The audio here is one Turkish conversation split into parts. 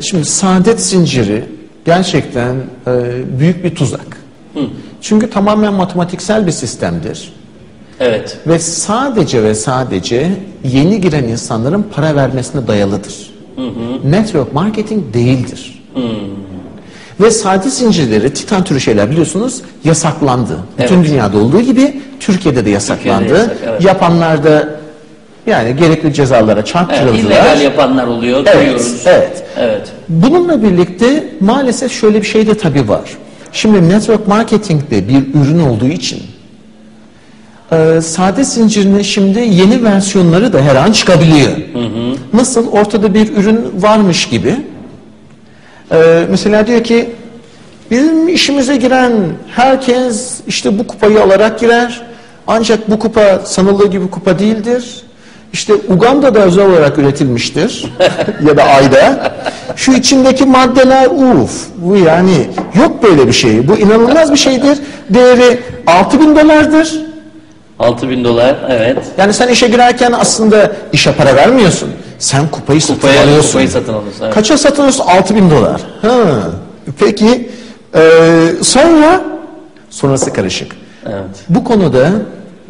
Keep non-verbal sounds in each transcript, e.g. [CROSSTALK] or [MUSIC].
Şimdi saadet zinciri gerçekten e, büyük bir tuzak. Çünkü tamamen matematiksel bir sistemdir. Evet. Ve sadece ve sadece yeni giren insanların para vermesine dayalıdır. Network marketing değildir. Ve saadet zincirleri, titan türü şeyler biliyorsunuz yasaklandı. Bütün Evet. dünyada olduğu gibi Türkiye'de de yasaklandı. Türkiye'de yasak, evet. Yapanlar da yani gerekli cezalara evet çarptırıldılar. illegal yapanlar oluyor, Evet, duyuyoruz. evet. Evet. Bununla birlikte maalesef şöyle bir şey de tabii var. Şimdi network marketingde bir ürün olduğu için e, sade zincirinin şimdi yeni versiyonları da her an çıkabiliyor. Nasıl? Ortada bir ürün varmış gibi. E, mesela diyor ki bizim işimize giren herkes işte bu kupayı alarak girer. Ancak bu kupa sanıldığı gibi kupa değildir. İşte Uganda'da özel olarak üretilmiştir [LAUGHS] ya da ayda. Şu içindeki maddeler uf bu yani yok böyle bir şey. Bu inanılmaz bir şeydir. Değeri 6000 dolardır. 6000 dolar, evet. Yani sen işe girerken aslında işe para vermiyorsun. Sen kupayı, satın Kupaya- alıyorsun. kupayı satın alıyorsun, evet. Kaça satın alıyorsun? 6000 dolar. Ha. Peki e, sonra sonrası karışık. Evet. Bu konuda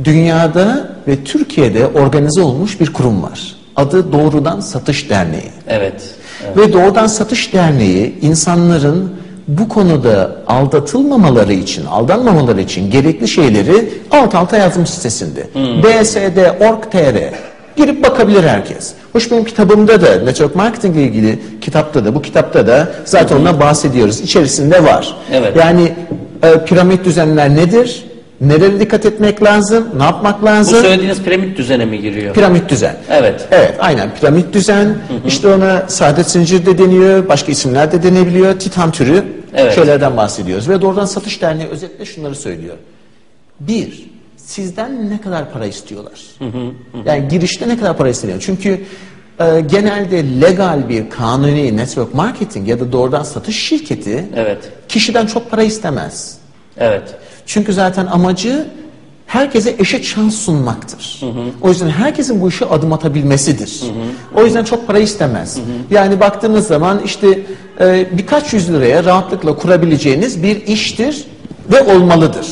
dünyada ve Türkiye'de organize olmuş bir kurum var. Adı Doğrudan Satış Derneği. Evet. evet. Ve Doğrudan Satış Derneği insanların bu konuda aldatılmamaları için, aldanmamaları için gerekli şeyleri alt alta yazmış sitesinde. bsd.org.tr girip bakabilir herkes. Hoş benim kitabımda da network marketing ile ilgili kitapta da bu kitapta da zaten ondan bahsediyoruz. İçerisinde var. Evet. Yani e, piramit düzenler nedir? Nelere dikkat etmek lazım? Ne yapmak Bu lazım? söylediğiniz piramit düzene mi giriyor? Piramit düzen. Evet. Evet aynen piramit düzen. İşte ona saadet zincir de deniyor. Başka isimler de denebiliyor. Titan türü Evet. şeylerden bahsediyoruz. Ve doğrudan satış derneği özetle şunları söylüyor. Bir, sizden ne kadar para istiyorlar? Yani girişte ne kadar para isteniyor? Çünkü e, genelde legal bir kanuni network marketing ya da doğrudan satış şirketi Evet. kişiden çok para istemez. Evet. Çünkü zaten amacı herkese eşit şans sunmaktır. O yüzden herkesin bu işe adım atabilmesidir. O yüzden çok para istemez. Yani baktığınız zaman işte e, birkaç yüz liraya rahatlıkla kurabileceğiniz bir iştir ve olmalıdır.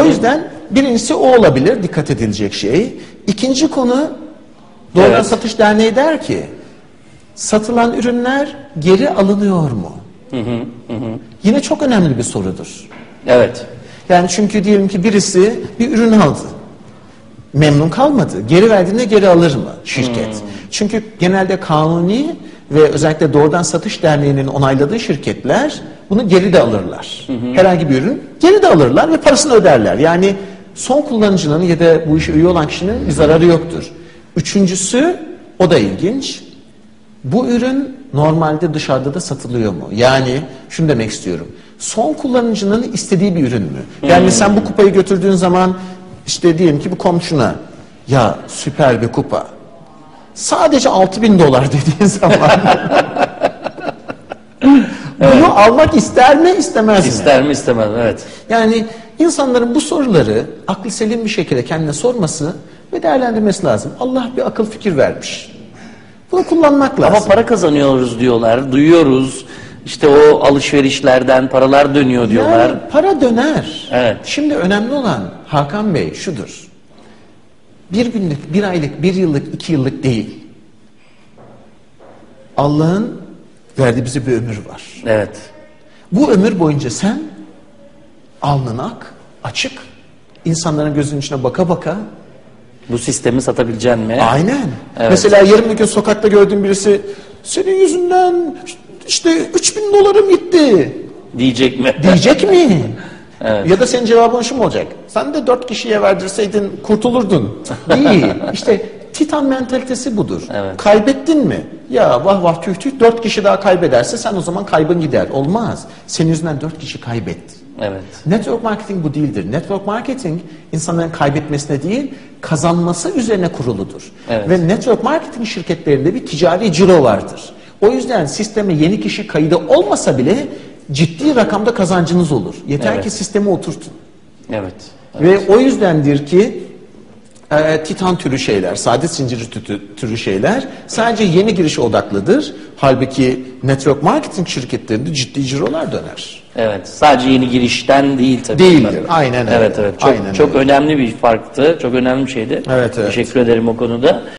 O yüzden birincisi o olabilir dikkat edilecek şey. İkinci konu Doğrudan Evet. Satış Derneği der ki satılan ürünler geri alınıyor mu? Yine çok önemli bir sorudur. Evet. Yani çünkü diyelim ki birisi bir ürün aldı. Memnun kalmadı. Geri verdiğinde geri alır mı şirket? Çünkü genelde kanuni ve özellikle doğrudan satış derneğinin onayladığı şirketler bunu geri de alırlar. Herhangi bir ürün geri de alırlar ve parasını öderler. Yani son kullanıcının ya da bu işe üye olan kişinin bir zararı yoktur. Üçüncüsü o da ilginç. Bu ürün normalde dışarıda da satılıyor mu? Yani şunu demek istiyorum. Son kullanıcının istediği bir ürün mü? Yani sen bu kupayı götürdüğün zaman işte diyelim ki bu komşuna ya süper bir kupa. Sadece 6000 dolar [LAUGHS] dediğin zaman [LAUGHS] bunu almak ister mi istemez mi? İster mi istemez? Evet. Yani insanların bu soruları aklı selim bir şekilde kendine sorması ve değerlendirmesi lazım. Allah bir akıl fikir vermiş. Bunu kullanmak lazım. Ama para kazanıyoruz diyorlar, duyuyoruz. İşte o alışverişlerden paralar dönüyor diyorlar. Yani para döner. Evet. Şimdi önemli olan Hakan Bey şudur. Bir günlük, bir aylık, bir yıllık, iki yıllık değil. Allah'ın verdiği bize bir ömür var. Evet. Bu ömür boyunca sen alnın ak, açık, insanların gözünün içine baka baka Bu sistemi satabileceksin mi? Aynen. Evet. Mesela yarın bir gün sokakta gördüğün birisi senin yüzünden işte 3000 dolarım gitti Diyecek mi? diyecek mi? [LAUGHS] Evet. Ya da senin cevabın şu mu olacak? Sen de dört kişiye verdirseydin kurtulurdun. Değil. [LAUGHS] İşte Titan mentalitesi budur. Evet. Kaybettin mi? Ya vah vah tüh tüh dört kişi daha kaybederse sen o zaman kaybın gider. Olmaz. Senin yüzünden dört kişi kaybetti. Evet. Network marketing bu değildir. Network marketing insanların kaybetmesine değil, kazanması üzerine kuruludur. Evet. Ve network marketing şirketlerinde bir ticari ciro vardır. O yüzden sisteme yeni kişi kaydı olmasa bile ciddi rakamda kazancınız olur. Yeter Evet. ki sistemi oturtun. Evet. Ve o yüzdendir ki e, titan türü şeyler, saadet zinciri tü- türü şeyler sadece yeni girişe odaklıdır. Halbuki network marketing şirketlerinde ciddi cirolar döner. Evet. Sadece yeni girişten değil tabii. Değildir, bunlar. aynen öyle. Evet evet. Çok, Aynen çok öyle. önemli bir farktı. Çok önemli bir şeydi. Evet, evet. Teşekkür ederim o konuda.